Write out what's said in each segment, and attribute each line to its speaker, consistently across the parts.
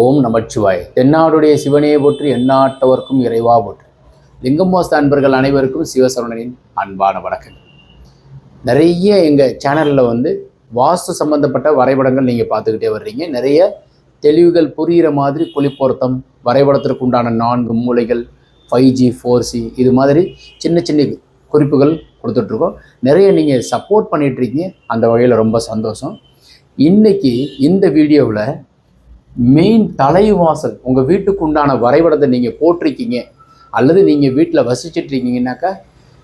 Speaker 1: ஓம் நமச்சிவாய். தென்னாடுடைய சிவனையை போற்றி எந்நாட்டவர்க்கும் இறைவா போற்றி. லிங்கம்மாஸ் அன்பர்கள் அனைவருக்கும் சிவசரணனின் அன்பான வணக்கங்கள். நிறைய எங்கள் சேனலில் வந்து வாஸ்து சம்பந்தப்பட்ட வரைபடங்கள் நீங்கள் பார்த்துக்கிட்டே வர்றீங்க. நிறைய தெளிவுகள் புரிகிற மாதிரி குளிப்பொருத்தம் வரைபடத்திற்கு உண்டான நான்கு மூலைகள் ஃபைவ் ஜி ஃபோர் சி இது மாதிரி சின்ன சின்ன குறிப்புகள் கொடுத்துட்ருக்கோம். நிறைய நீங்கள் சப்போர்ட் பண்ணிகிட்ருக்கீங்க அந்த வகையில் ரொம்ப சந்தோஷம். இன்னைக்கு இந்த வீடியோவில் மெயின் தலைவாசல் உங்கள் வீட்டுக்கு உண்டான வரைபடத்தை நீங்கள் போட்டிருக்கீங்க அல்லது நீங்கள் வீட்டில் வசிச்சுட்டு இருக்கீங்கன்னாக்கா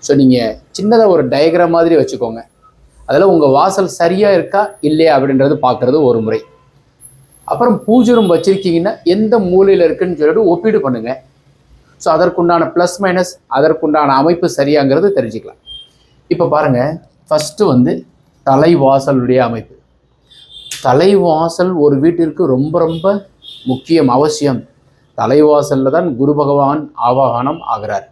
Speaker 1: ஸோ நீங்கள் சின்னதாக ஒரு டயக்ராம் மாதிரி வச்சுக்கோங்க. அதில் உங்கள் வாசல் சரியாக இருக்கா இல்லையா அப்படின்றது பார்க்குறது ஒரு முறை. அப்புறம் பூஜை ரூம் வச்சுருக்கீங்கன்னா எந்த மூலையில் இருக்குன்னு சொல்லிட்டு ஒப்பீடு பண்ணுங்கள் ஸோ அதற்குண்டான ப்ளஸ் மைனஸ் அதற்குண்டான அமைப்பு சரியாங்கிறது தெரிஞ்சுக்கலாம். இப்போ பாருங்கள் ஃபஸ்ட்டு வந்து தலைவாசலுடைய அமைப்பு. தலைவாசல் ஒரு வீட்டிற்கு ரொம்ப ரொம்ப முக்கியம் அவசியம். தலைவாசலில் தான் குரு பகவான் ஆவாகனம் ஆகிறார்.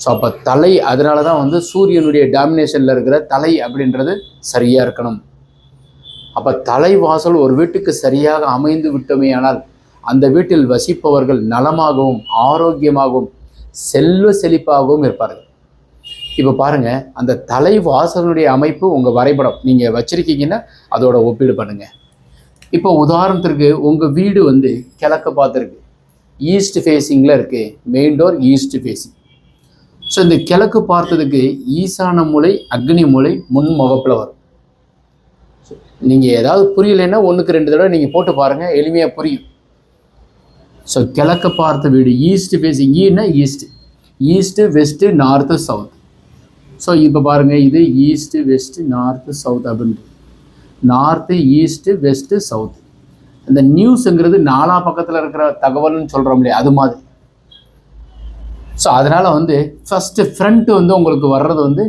Speaker 1: ஸோ அப்போ தலை அதனால தான் வந்து சூரியனுடைய டாமினேஷனில் இருக்கிற தலை அப்படின்றது சரியாக இருக்கணும். அப்போ தலைவாசல் ஒரு வீட்டுக்கு சரியாக அமைந்து விட்டோமேயானால் அந்த வீட்டில் வசிப்பவர்கள் நலமாகவும் ஆரோக்கியமாகவும் செல்வ செழிப்பாகவும் இருப்பார்கள். இப்போ பாருங்க அந்த தலைவாசலுடைய அமைப்பு உங்கள் வரைபடம். நீங்கள் வச்சிருக்கீங்கன்னா அதோட ஒப்பீடு பண்ணுங்க. இப்போ உதாரணத்திற்கு உங்கள் வீடு வந்து கிழக்க பார்த்துருக்கு ஈஸ்ட் ஃபேஸிங்கில் இருக்குது main door east facing so இந்த கிழக்கு பார்த்ததுக்கு ஈசான மூலை அக்னி மூலை முன் முகப்பில் வரும். நீங்கள் ஏதாவது புரியலைன்னா ஒன்றுக்கு ரெண்டு தடவை நீங்கள் போட்டு பாருங்கள் எளிமையாக புரியும். ஸோ கிழக்க பார்த்த வீடு east facing ஈன்னா east east west north south so இப்போ பாருங்கள் இது ஈஸ்ட்டு வெஸ்ட்டு நார்த்து சவுத் அப்படின்ட்டு. நார்த்து ஈஸ்ட்டு வெஸ்ட்டு சவுத் இந்த நியூஸுங்கிறது நாலா பக்கத்தில் இருக்கிற தகவல்னு சொல்கிறோம் இல்லையா அது மாதிரி. ஸோ அதனால் வந்து ஃபஸ்ட்டு ஃப்ரண்ட்டு வந்து உங்களுக்கு வர்றது வந்து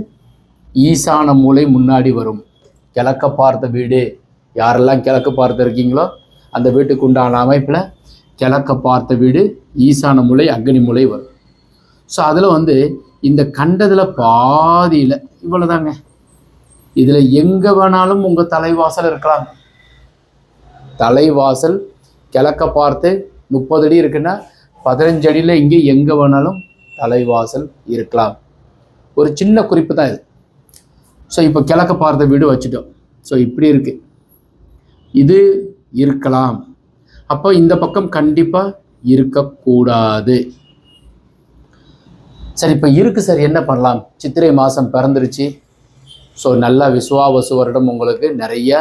Speaker 1: ஈசான மூலை முன்னாடி வரும். கிழக்க பார்த்த வீடு. யாரெல்லாம் கிழக்கு பார்த்து இருக்கீங்களோ அந்த வீட்டுக்கு உண்டான அமைப்பில் கிழக்க பார்த்த வீடு ஈசான மூலை அக்னி மூளை வரும். ஸோ அதில் வந்து இந்த கண்டதில் பாதியில் இவ்வளோதாங்க இதில் எங்கே வேணாலும் உங்கள் தலைவாசல் இருக்கலாம். தலைவாசல் கிழக்க பார்த்து முப்பது அடி இருக்குன்னா பதினஞ்சு அடியில் இங்கே எங்கே வேணாலும் தலைவாசல் இருக்கலாம். ஒரு சின்ன குறிப்பு தான் இது. ஸோ இப்போ கிழக்க பார்த்த வீடு வச்சுட்டோம். ஸோ இப்படி இருக்குது இது இருக்கலாம். அப்போ இந்த பக்கம் கண்டிப்பாக இருக்கக்கூடாது. சரி இப்போ இருக்குது சார் என்ன பண்ணலாம்? சித்திரை மாதம் பிறந்துருச்சு. ஸோ நல்லா விசுவாவசு வருடம் உங்களுக்கு. நிறைய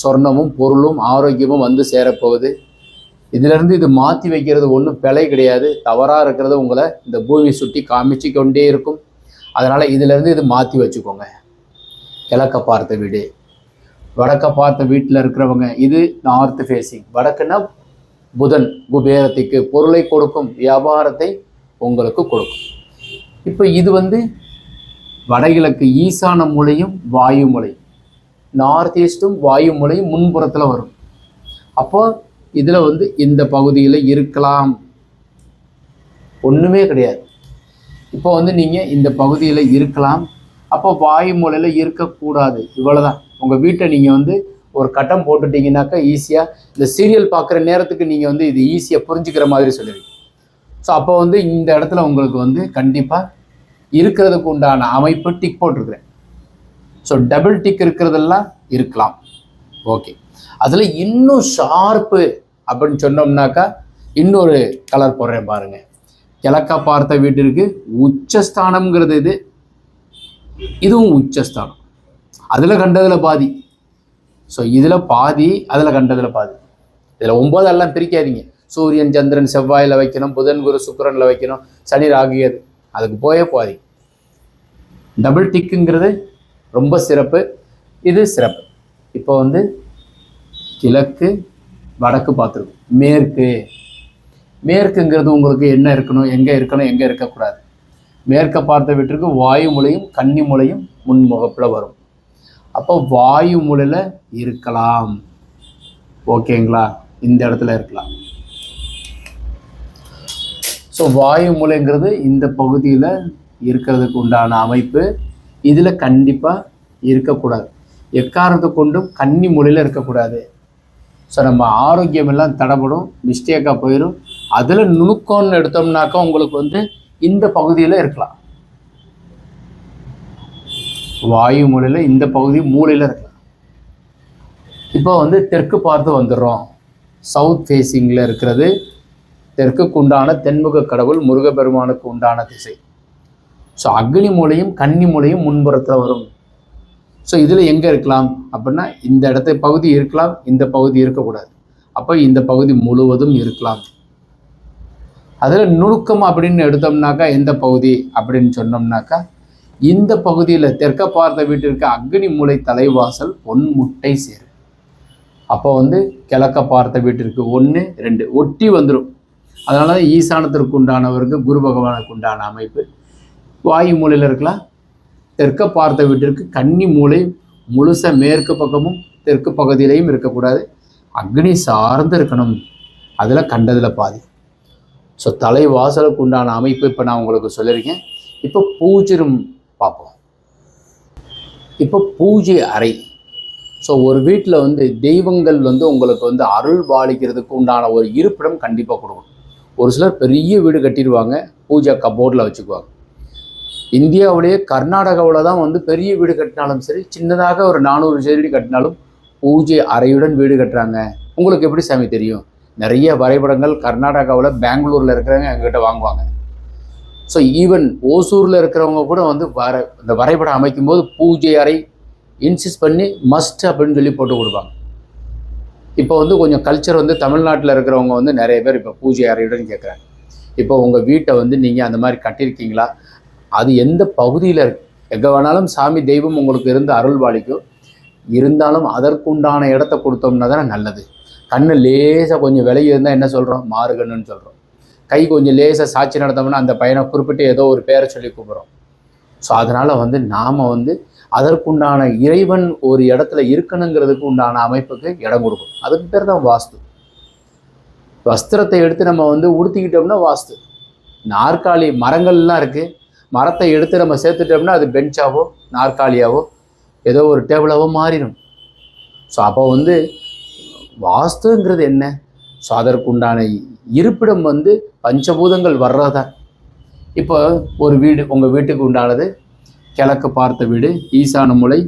Speaker 1: சொர்ணமும் பொருளும் ஆரோக்கியமும் வந்து சேரப்போகுது. இதிலிருந்து இது மாற்றி வைக்கிறது ஒன்றும் பிழை கிடையாது. தவறாக இருக்கிறது உங்களை இந்த பூமி சுற்றி காமிச்சு கொண்டே இருக்கும். அதனால் இதிலிருந்து இது மாற்றி வச்சுக்கோங்க. கிழக்க பார்த்த வீடு. வடக்க பார்த்த வீட்டில் இருக்கிறவங்க இது நார்த் ஃபேஸிங் வடக்குன்னா புதன் குபேரத்துக்கு பொருளை கொடுக்கும் வியாபாரத்தை உங்களுக்கு கொடுக்கும். இப்போ இது வந்து வடகிழக்கு ஈசான மூலையும் வாயுமலை நார்த் ஈஸ்ட்டும் வாயு மூலையும் முன்புறத்தில் வரும். அப்போது இதில் வந்து இந்த பகுதியில் இருக்கலாம். ஒன்றுமே கிடையாது. இப்போ வந்து நீங்கள் இந்த பகுதியில் இருக்கலாம். அப்போ வாயு மூலையில் இருக்கக்கூடாது. இவ்வளோதான் உங்கள் வீட்டை நீங்கள் வந்து ஒரு கட்டம் போட்டுட்டீங்கன்னாக்கா ஈஸியாக இந்த சீரியல் பார்க்குற நேரத்துக்கு நீங்கள் வந்து இது ஈஸியாக புரிஞ்சுக்கிற மாதிரி சொல்லுவீங்க. ஸோ அப்போ வந்து இந்த இடத்துல உங்களுக்கு வந்து கண்டிப்பாக இருக்கிறதுக்கு உண்டான அமைப்பு டிக் போட்டிருக்கிறேன். ஸோ டபுள் டிக் இருக்கிறதெல்லாம் இருக்கலாம். ஓகே அதில் இன்னும் ஷார்ப்பு அப்படின்னு சொன்னோம்னாக்கா இன்னொரு கலர் போடுறேன் பாருங்கள் கிழக்க பார்த்த வீட்டிற்கு உச்சஸ்தானம்ங்கிறது இது. இதுவும் உச்சஸ்தானம். அதில் கண்டதில் பாதி. ஸோ இதில் பாதி அதில் கண்டதில் பாதி. இதில் ஒன்பதெல்லாம் பிரிக்காதீங்க. சூரியன் சந்திரன் செவ்வாயில் வைக்கணும் புதன் குரு சுக்கரனில் வைக்கணும் சனி ராகியது அதுக்கு போயே பாதி டபுள் டிக்குங்கிறது ரொம்ப சிறப்பு. இது சிறப்பு. இப்போ வந்து கிழக்கு வடக்கு பார்த்துருக்கோம். மேற்கு. மேற்குங்கிறது உங்களுக்கு என்ன இருக்கணும் எங்கே இருக்கணும் எங்கே இருக்கக்கூடாது. மேற்கை பார்த்த வீட்டிற்கு வாயு மூலையும் கன்னி மூலையும் முன்முகப்பில் வரும். அப்போ வாயு மூலையில் இருக்கலாம். ஓகேங்களா? இந்த இடத்துல இருக்கலாம். ஸோ வாயு மூலைங்கிறது இந்த பகுதியில் இருக்கிறதுக்கு உண்டான அமைப்பு. இதில் கண்டிப்பாக இருக்கக்கூடாது. எக்காரணத்தை கொண்டும் கன்னி மூலையில் இருக்கக்கூடாது. ஸோ நம்ம ஆரோக்கியம் எல்லாம் தடப்படும் மிஸ்டேக்காக போயிடும் அதில் நுணுக்கம்னு எடுத்தோம்னாக்கா உங்களுக்கு வந்து இந்த பகுதியில் இருக்கலாம். வாயு மூலையில் இந்த பகுதி மூலையில் இருக்கலாம். இப்போ வந்து தெற்கு பார்த்து வந்துடுறோம். சவுத் ஃபேஸிங்கில் இருக்கிறது. தெற்குக்கு உண்டான தென்முக கடவுள் முருகப்பெருமானுக்கு உண்டான திசை. ஸோ அக்னி மூலையும் கன்னி மூலையும் முன்புறத்தில் வரும். ஸோ இதில் எங்கே இருக்கலாம்? அப்படின்னா இந்த இடத்த பகுதி இருக்கலாம் இந்த பகுதி இருக்கக்கூடாது. அப்போ இந்த பகுதி முழுவதும் இருக்கலாம். அதில் நுணுக்கம் அப்படின்னு எடுத்தோம்னாக்கா எந்த பகுதி அப்படின்னு சொன்னோம்னாக்கா இந்த பகுதியில் தெற்க பார்த்த வீட்டிற்கு அக்னி மூலை தலைவாசல் பொன் முட்டை சேரும். அப்போ வந்து கிழக்க பார்த்த வீட்டிற்கு ஒன்று ரெண்டு ஒட்டி வந்துடும் அதனால தான் ஈசானத்திற்கு உண்டானவருக்கு குரு பகவானுக்கு உண்டான அமைப்பு. வாயு மூலையில் இருக்கலாம் தெற்க பார்த்த வீட்டிற்கு கன்னி மூலை முழுச மேற்கு பக்கமும் தெற்கு பகுதியிலையும் இருக்கக்கூடாது. அக்னி சார்ந்து இருக்கணும். அதில் கண்டதில் பாதி. ஸோ தலை வாசலுக்கு உண்டான அமைப்பு இப்போ நான் உங்களுக்கு சொல்லியிருக்கேன் இப்போ பூஜிரும் பார்ப்போம். இப்போ பூஜை அறை. ஸோ ஒரு வீட்டில் வந்து தெய்வங்கள் வந்து உங்களுக்கு வந்து அருள் பாலிக்கிறதுக்கு உண்டான ஒரு இருப்பிடம் கண்டிப்பாக கொடுக்கணும். ஒரு சிலர் பெரிய வீடு கட்டிடுவாங்க பூஜை கபோர்டில் வச்சுக்குவாங்க. இந்தியாவிலேயே கர்நாடகாவில் தான் வந்து பெரிய வீடு கட்டினாலும் சரி சின்னதாக ஒரு நானூறு செடி கட்டினாலும் பூஜை அறையுடன் வீடு கட்டுறாங்க. உங்களுக்கு எப்படி சாமி தெரியும்? நிறைய வரைபடங்கள் கர்நாடகாவில் பெங்களூரில் இருக்கிறவங்க எங்ககிட்ட வாங்குவாங்க. ஸோ ஈவன் ஓசூரில் இருக்கிறவங்க கூட வந்து வர இந்த வரைபடம் அமைக்கும்போது பூஜை அறை இன்சிஸ்ட் பண்ணி மஸ்ட் அப்படின்னு சொல்லி போட்டு கொடுப்பாங்க. இப்போ வந்து கொஞ்சம் கல்ச்சர் வந்து தமிழ்நாட்டில் இருக்கிறவங்க வந்து நிறைய பேர் இப்போ பூஜை அறையுடன் கேட்குறாங்க இப்போ உங்கள் வீட்டை வந்து நீங்கள் அந்த மாதிரி கட்டியிருக்கீங்களா? அது எந்த பகுதியில் இருக்கு? எங்கே வேணாலும் சாமி தெய்வம் உங்களுக்கு இருந்து அருள் பாலிக்கும். இருந்தாலும் அதற்குண்டான இடத்த கொடுத்தோம்னா தானே நல்லது. கண்ணு லேசாக கொஞ்சம் விலகி இருந்தால் என்ன சொல்கிறோம் மாறுகண்ணுன்னு சொல்கிறோம் கை கொஞ்சம் லேசாக சாட்சி நடத்தோம்னா அந்த பையனை குறிப்பிட்டு ஏதோ ஒரு பேரை சொல்லி கூப்பிட்றோம். ஸோ அதனால் வந்து நாம் வந்து அதற்குண்டான இறைவன் ஒரு இடத்துல இருக்கணுங்கிறதுக்கு உண்டான அமைப்புக்கு இடம் கொடுக்கும். அதுக்கு பேர் தான் வாஸ்து. வஸ்திரத்தை எடுத்து நம்ம வந்து உடுத்திக்கிட்டோம்னா வாஸ்து. நாற்காலி மரங்கள்லாம் இருக்குது மரத்தை எடுத்து நம்ம சேர்த்துட்டோம்னா அது பெஞ்சாவோ நாற்காலியாவோ ஏதோ ஒரு டேபிளாவோ மாறிடும். ஸோ அப்போ வந்து வாஸ்துங்கிறது என்ன? ஸோ அதற்குண்டான இருப்பிடம் வந்து பஞ்சபூதங்கள் வர்றதா? இப்போ ஒரு வீடு உங்கள் வீட்டுக்கு உண்டானது கிழக்கு பார்த்த வீடு ஈசான மூலை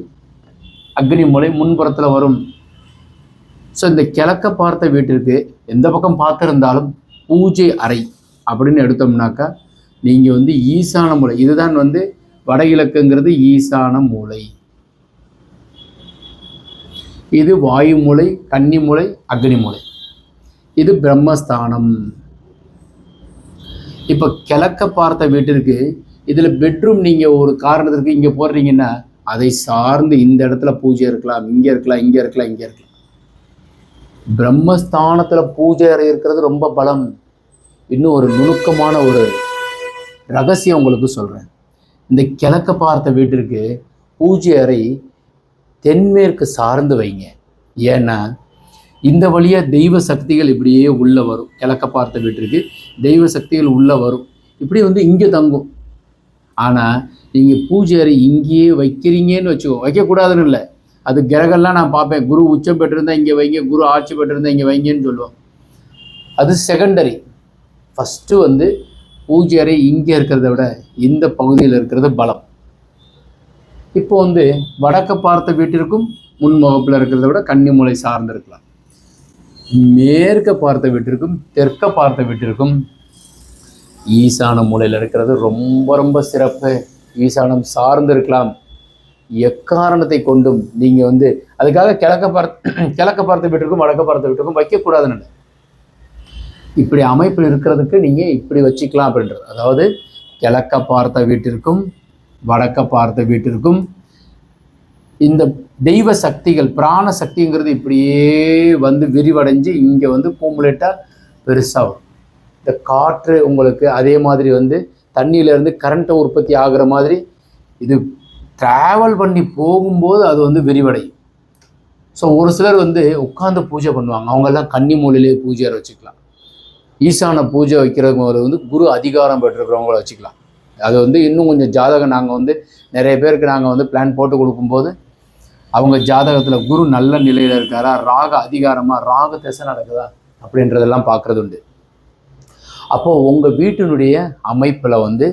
Speaker 1: அக்னி மூலை முன்புறத்தில் வரும். ஸோ இந்த கிழக்க பார்த்த வீட்டிற்கு எந்த பக்கம் பார்த்துருந்தாலும் பூஜை அறை அப்படின்னு எடுத்தோம்னாக்கா நீங்கள் வந்து ஈசான மூலை இதுதான் வந்து வடகிழக்குங்கிறது ஈசான மூலை. இது வாயு மூலை கன்னி மூலை அக்னி மூலை. இது பிரம்மஸ்தானம். இப்போ கிழக்க பார்த்த வீட்டிற்கு இதில் பெட்ரூம் நீங்கள் ஒரு காரணத்திற்கு இங்கே போடுறீங்கன்னா அதை சார்ந்து இந்த இடத்துல பூஜை இருக்கலாம் இங்கே இருக்கலாம் இங்கே இருக்கலாம் இங்கே இருக்கலாம். பிரம்மஸ்தானத்தில் பூஜை அறை இருக்கிறது ரொம்ப பலம். இன்னும் ஒரு நுணுக்கமான ஒரு ரகசியம் உங்களுக்கு சொல்கிறேன் இந்த கிழக்க பார்த்த வீட்டிற்கு பூஜை அறை தென்மேற்கு சார்ந்து வைங்க. ஏன்னா இந்த வழியாக தெய்வ சக்திகள் இப்படியே உள்ளே வரும். கிழக்க பார்த்த வீட்டிற்கு தெய்வ சக்திகள் உள்ளே வரும். இப்படி வந்து இங்கே தங்கும். ஆனால் நீங்கள் பூஜை அறை இங்கேயே வைக்கிறீங்கன்னு வச்சுக்கோ வைக்கக்கூடாதுன்னு இல்லை. அது கிரகம்லாம் நான் பார்ப்பேன். குரு உச்சம் பெற்றிருந்தா இங்கே வைங்க குரு ஆட்சி பெற்றிருந்தா இங்கே வைங்கன்னு சொல்லுவோம் அது செகண்டரி ஃபஸ்ட்டு வந்து பூஜை அறை இங்கே இருக்கிறத விட இந்த பகுதியில் இருக்கிறது பலம். இப்போ வந்து வடக்க பார்த்த வீட்டிற்கும் முன்முகப்பில் இருக்கிறத விட கன்னிமூலை சார்ந்து இருக்கலாம் மேற்க பார்த்த வீட்டிற்கும் தெற்க பார்த்த வீட்டிற்கும் ஈசான மூலையில் இருக்கிறது ரொம்ப ரொம்ப சிறப்பு. ஈசானம் சார்ந்து இருக்கலாம் எக்காரணத்தை கொண்டும் நீங்கள் வந்து அதுக்காக கிழக்க பார்த்து கிழக்க பார்த்த வீட்டிற்கும் வடக்க பார்த்த வீட்டுக்கும் வைக்கக்கூடாதுன்னு இப்படி அமைப்பில் இருக்கிறதுக்கு நீங்கள் இப்படி வச்சுக்கலாம் அப்படின்றது. அதாவது கிழக்க பார்த்த வீட்டிற்கும் வடக்க பார்த்த வீட்டிற்கும் இந்த தெய்வ சக்திகள் பிராண சக்திங்கிறது இப்படியே வந்து விரிவடைஞ்சு இங்கே வந்து கூமுலேட்டாக பெருசாக வரும். இந்த காற்று உங்களுக்கு அதே மாதிரி வந்து தண்ணியிலேருந்து கரண்ட்டை உற்பத்தி ஆகிற மாதிரி இது ட்ராவல் பண்ணி போகும்போது அது வந்து விரிவடையும். ஸோ ஒரு சிலர் வந்து உட்காந்து பூஜை பண்ணுவாங்க. அவங்கெல்லாம் கன்னி மூலையிலே பூஜை வச்சுக்கலாம். ஈசான பூஜை வைக்கிறவங்க வந்து குரு அதிகாரம் பெற்றிருக்கிறவங்கள வச்சுக்கலாம். அது வந்து இன்னும் கொஞ்சம் ஜாதகம் நாங்கள் வந்து நிறைய பேருக்கு நாங்கள் வந்து பிளான் போட்டு கொடுக்கும்போது அவங்க ஜாதகத்தில் குரு நல்ல நிலையில் இருக்காரா ராக அதிகாரமாக ராக திசை நடக்குதா அப்படின்றதெல்லாம் பார்க்குறது உண்டு. அப்போது உங்கள் வீட்டினுடைய அமைப்பில் வந்து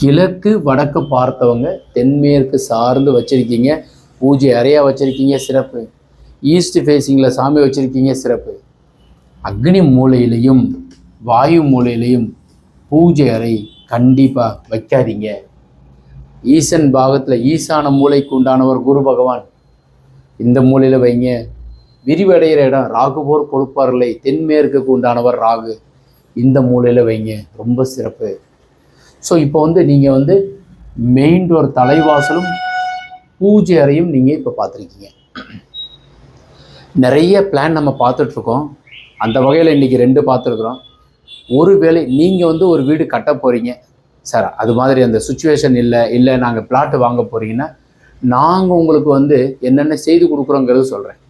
Speaker 1: கிழக்கு வடக்கு பார்த்தவங்க தென்மேற்கு சார்ந்து வச்சுருக்கீங்க. பூஜை அறையாக வச்சுருக்கீங்க சிறப்பு. ஈஸ்ட் ஃபேஸிங்கில் சாமி வச்சுருக்கீங்க சிறப்பு. அக்னி மூலையிலையும் வாயு மூலையிலையும் பூஜை அறை கண்டிப்பாக வைக்காதீங்க. ஈசன் பாகத்தில் ஈசான மூளைக்கு உண்டானவர் குரு பகவான். இந்த மூலையில் வைங்க. விரிவடைகிற இடம். ராகு போர் கொடுப்பார்லை தென்மேற்குக்கு உண்டானவர் ராகு. இந்த மூலையில் வைங்க. ரொம்ப சிறப்பு. ஸோ இப்போ வந்து நீங்கள் வந்து மெயின் டோர் தலைவாசலும் பூஜை அறையும் நீங்கள் இப்போ பார்த்துருக்கீங்க. நிறைய பிளான் நம்ம பார்த்துட்ருக்கோம். அந்த வகையில் இன்றைக்கி ரெண்டு பார்த்துருக்குறோம். ஒருவேளை நீங்கள் வந்து ஒரு வீடு கட்ட போகிறீங்க சார் அது மாதிரி அந்த சுச்சுவேஷன் இல்லை. இல்லை நாங்கள் பிளாட்டு வாங்க போகிறீங்கன்னா நாங்கள் உங்களுக்கு வந்து என்னென்ன செய்து கொடுக்குறோங்கிறது சொல்கிறேன்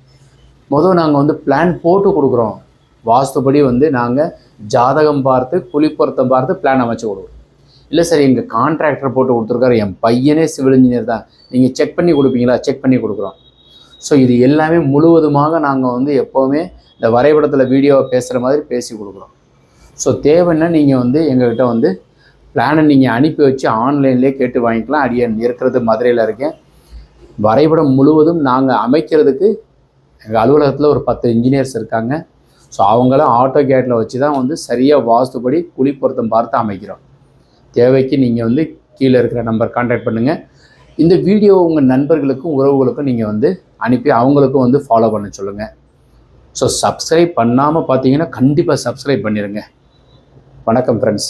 Speaker 1: மொதல் நாங்கள் வந்து பிளான் போட்டு கொடுக்குறோம். வாஸ்துபடி வந்து நாங்கள் ஜாதகம் பார்த்து குளிப்பொருத்தம் பார்த்து பிளான் அமைச்சு கொடுக்குறோம். இல்லை சார் எங்கள் கான்ட்ராக்டர் போட்டு கொடுத்துருக்காரு. என் பையனே சிவில் இன்ஜினியர் தான். நீங்கள் செக் பண்ணி கொடுப்பீங்களா? செக் பண்ணி கொடுக்குறோம். ஸோ இது எல்லாமே முழுவதுமாக நாங்கள் வந்து எப்போவுமே இந்த வரைபடத்தில் வீடியோவை பேசுகிற மாதிரி பேசி கொடுக்குறோம். ஸோ தேவைன்னா நீங்கள் வந்து எங்ககிட்ட வந்து பிளானை நீங்கள் அனுப்பி வச்சு ஆன்லைன்லேயே கேட்டு வாங்கிக்கலாம். அடியன் இருக்கிறது மதுரையில் இருக்கேன். வரைபடம் முழுவதும் நாங்கள் அமைக்கிறதுக்கு எங்கள் அலுவலகத்தில் ஒரு பத்து இன்ஜினியர்ஸ் இருக்காங்க. ஸோ அவங்களும் ஆட்டோ கேட்டில் வச்சு தான் வந்து சரியாக வாஸ்துபடி குழி பொருத்தம் பார்த்து அமைக்கிறோம். தேவைக்கு நீங்கள் வந்து கீழே இருக்கிற நம்பர் கான்டாக்ட் பண்ணுங்கள் இந்த வீடியோ உங்கள் நண்பர்களுக்கும் உறவுகளுக்கும் நீங்கள் வந்து அனுப்பி அவங்களுக்கும் வந்து ஃபாலோ பண்ண சொல்லுங்கள் ஸோ சப்ஸ்கிரைப் பண்ணாமல் பார்த்தீங்கன்னா கண்டிப்பாக சப்ஸ்கிரைப் பண்ணிடுங்க வணக்கம் ஃப்ரெண்ட்ஸ்